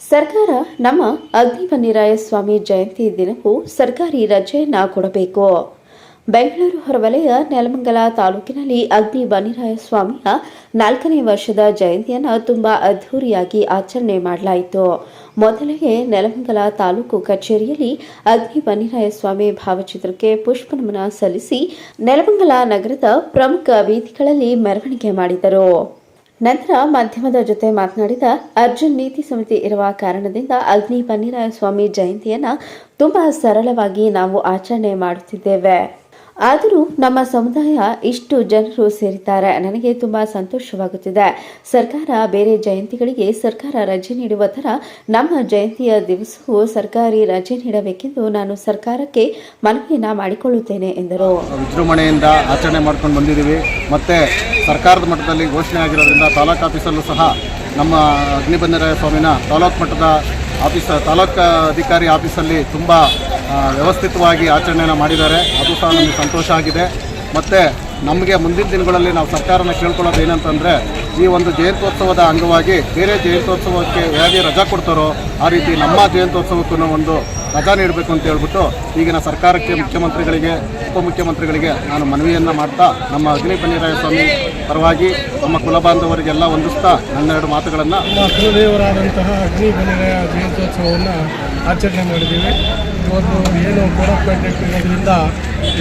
ಸರ್ಕಾರ ನಮ್ಮ ಅಗ್ನಿವನ್ನಿರಾಯ ಸ್ವಾಮಿ ಜಯಂತಿ ದಿನಕ್ಕೂ ಸರ್ಕಾರಿ ರಜೆಯನ್ನ ಕೊಡಬೇಕು. ಬೆಂಗಳೂರು ಹೊರವಲಯ ನೆಲಮಂಗಲ ತಾಲೂಕಿನಲ್ಲಿ ಅಗ್ನಿ ಬನ್ನಿರಾಯ ಸ್ವಾಮಿಯ ನಾಲ್ಕನೇ ವರ್ಷದ ಜಯಂತಿಯನ್ನು ತುಂಬಾ ಅದ್ಧೂರಿಯಾಗಿ ಆಚರಣೆ ಮಾಡಲಾಯಿತು. ಮೊದಲಿಗೆ ನೆಲಮಂಗಲ ತಾಲೂಕು ಕಚೇರಿಯಲ್ಲಿ ಅಗ್ನಿ ಬನ್ನಿರಾಯ ಸ್ವಾಮಿ ಭಾವಚಿತ್ರಕ್ಕೆ ಪುಷ್ಪನಮನ ಸಲ್ಲಿಸಿ ನೆಲಮಂಗಲ ನಗರದ ಪ್ರಮುಖ ಬೀದಿಗಳಲ್ಲಿ ಮೆರವಣಿಗೆ ಮಾಡಿದರು. ನಂತರ ಮಾಧ್ಯಮದ ಜೊತೆ ಮಾತನಾಡಿದ ಅರ್ಜುನ್ ನೀತಿ ಸಮಿತಿ ಇರುವ ಕಾರಣದಿಂದ ಅಗ್ನಿ ಪನ್ನೀರಾಯ ಸ್ವಾಮಿ ಜಯಂತಿಯನ್ನ ತುಂಬಾ ಸರಳವಾಗಿ ನಾವು ಆಚರಣೆ ಮಾಡುತ್ತಿದ್ದೇವೆ. ಆದರೂ ನಮ್ಮ ಸಮುದಾಯ ಇಷ್ಟು ಜನರು ಸೇರಿದ್ದಾರೆ. ನನಗೆ ತುಂಬಾ ಸಂತೋಷವಾಗುತ್ತಿದೆ. ಸರ್ಕಾರ ಬೇರೆ ಜಯಂತಿಗಳಿಗೆ ಸರ್ಕಾರ ರಜೆ ನೀಡುವ ಥರ ನಮ್ಮ ಜಯಂತಿಯ ದಿವಸವೂ ಸರ್ಕಾರಿ ರಜೆ ನೀಡಬೇಕೆಂದು ನಾನು ಸರ್ಕಾರಕ್ಕೆ ಮನವಿಯನ್ನ ಮಾಡಿಕೊಳ್ಳುತ್ತೇನೆ, ಎಂದರು. ವಿಜೃಂಭಣೆಯಿಂದ ಆಚರಣೆ ಮಾಡ್ಕೊಂಡು ಬಂದಿದ್ದೀವಿ. ಮತ್ತು ಸರ್ಕಾರದ ಮಟ್ಟದಲ್ಲಿ ಘೋಷಣೆ ಆಗಿರೋದ್ರಿಂದ ತಾಲೂಕು ಆಫೀಸಲ್ಲೂ ಸಹ ನಮ್ಮ ಅಗ್ನಿಬಂಧನ ಸ್ವಾಮಿನ ತಾಲೂಕು ಮಟ್ಟದ ಆಫೀಸ್, ತಾಲೂಕು ಅಧಿಕಾರಿ ಆಫೀಸಲ್ಲಿ ತುಂಬ ವ್ಯವಸ್ಥಿತವಾಗಿ ಆಚರಣೆಯನ್ನು ಮಾಡಿದ್ದಾರೆ. ಅದು ಸಹ ನಮಗೆ ಸಂತೋಷ ಆಗಿದೆ. ಮತ್ತು ನಮಗೆ ಮುಂದಿನ ದಿನಗಳಲ್ಲಿ ನಾವು ಸರ್ಕಾರನ ಕೇಳ್ಕೊಳ್ಳೋದು ಏನಂತಂದರೆ, ಈ ಒಂದು ಜಯಂತ್ಯೋತ್ಸವದ ಅಂಗವಾಗಿ ಬೇರೆ ಜಯಂತ್ಯೋತ್ಸವಕ್ಕೆ ಹೇಗೆ ರಜಾ ಕೊಡ್ತಾರೋ ಆ ರೀತಿ ನಮ್ಮ ಜಯಂತ್ಯೋತ್ಸವಕ್ಕೂ ಒಂದು ರಜಾ ನೀಡಬೇಕು ಅಂತ ಹೇಳ್ಬಿಟ್ಟು ಈಗಿನ ಸರ್ಕಾರಕ್ಕೆ ಮುಖ್ಯಮಂತ್ರಿಗಳಿಗೆ, ಉಪಮುಖ್ಯಮಂತ್ರಿಗಳಿಗೆ ನಾನು ಮನವಿಯನ್ನು ಮಾಡ್ತಾ ನಮ್ಮ ಅಗ್ನಿ ಬನ್ನಿರಾಯ ಸ್ವಾಮಿ ಪರವಾಗಿ ನಮ್ಮ ಕುಲಬಾಂಧವರಿಗೆಲ್ಲ ಹೊಂದಿಸ್ತಾ ನನ್ನೆರಡು ಮಾತುಗಳನ್ನು ಕುಲದೇವರಾದಂತಹ ಅಗ್ನಿ ಪನ್ನೀರಾಯ ಜಯಂತ್ಯೋತ್ಸವವನ್ನು ಆಚರಣೆ ಮಾಡಿದ್ದೀವಿ. ಇವತ್ತು ಏನು ಆಫ್ ಇರೋದ್ರಿಂದ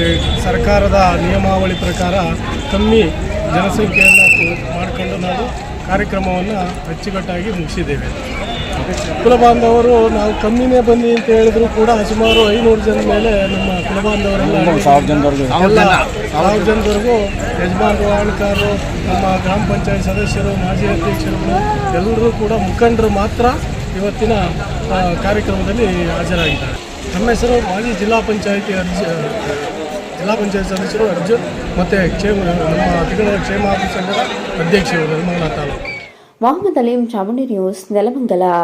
ಈ ಸರ್ಕಾರದ ನಿಯಮಾವಳಿ ಪ್ರಕಾರ ಕಮ್ಮಿ ಜನಸಂಖ್ಯೆಯನ್ನು ಮಾಡಿಕೊಂಡು ನಾವು ಕಾರ್ಯಕ್ರಮವನ್ನು ಅಚ್ಚುಕಟ್ಟಾಗಿ ಮುಗಿಸಿದ್ದೇವೆ. ಕುಲಬಾಂಧವರು ನಾವು ಕಮ್ಮಿನೇ ಬನ್ನಿ ಅಂತ ಹೇಳಿದ್ರು ಕೂಡ ಸುಮಾರು ಐನೂರು ಜನ ಮೇಲೆ ನಮ್ಮ ಕುಲಬಾಂಧವರೆಲ್ಲ ಸಾವಿರ ಜನದವರೆಗೂ. ಯಜಮಾನರು ಆಳ್ಕಾರರು ನಮ್ಮ ಗ್ರಾಮ ಪಂಚಾಯತ್ ಸದಸ್ಯರು ಮಾಜಿ ಅಧ್ಯಕ್ಷರು ಎಲ್ಲರೂ ಕೂಡ ಮುಖಂಡರು ಮಾತ್ರ ಇವತ್ತಿನ ಕಾರ್ಯಕ್ರಮದಲ್ಲಿ ಹಾಜರಾಗಿದ್ದಾರೆ. ನಮ್ಮ ಹೆಸರು ಮಾಜಿ ಜಿಲ್ಲಾ ಪಂಚಾಯತಿ ಅರ್ಜಿ ಜಿಲ್ಲಾ ಪಂಚಾಯತ್ ಸದಸ್ಯರು ಅರ್ಜುನ್ ಮತ್ತು ಕ್ಷೇಮ ನಮ್ಮ ತಿಂಗಳ ಕ್ಷೇಮಾಭಿವೃದ್ಧಿ ಸಂಘದ ಅಧ್ಯಕ್ಷರು ನಿರ್ಮಲಾ ತಾಲೂಕು. முகமது அலீம் சமணி நியூஸ் நிலமங்கலா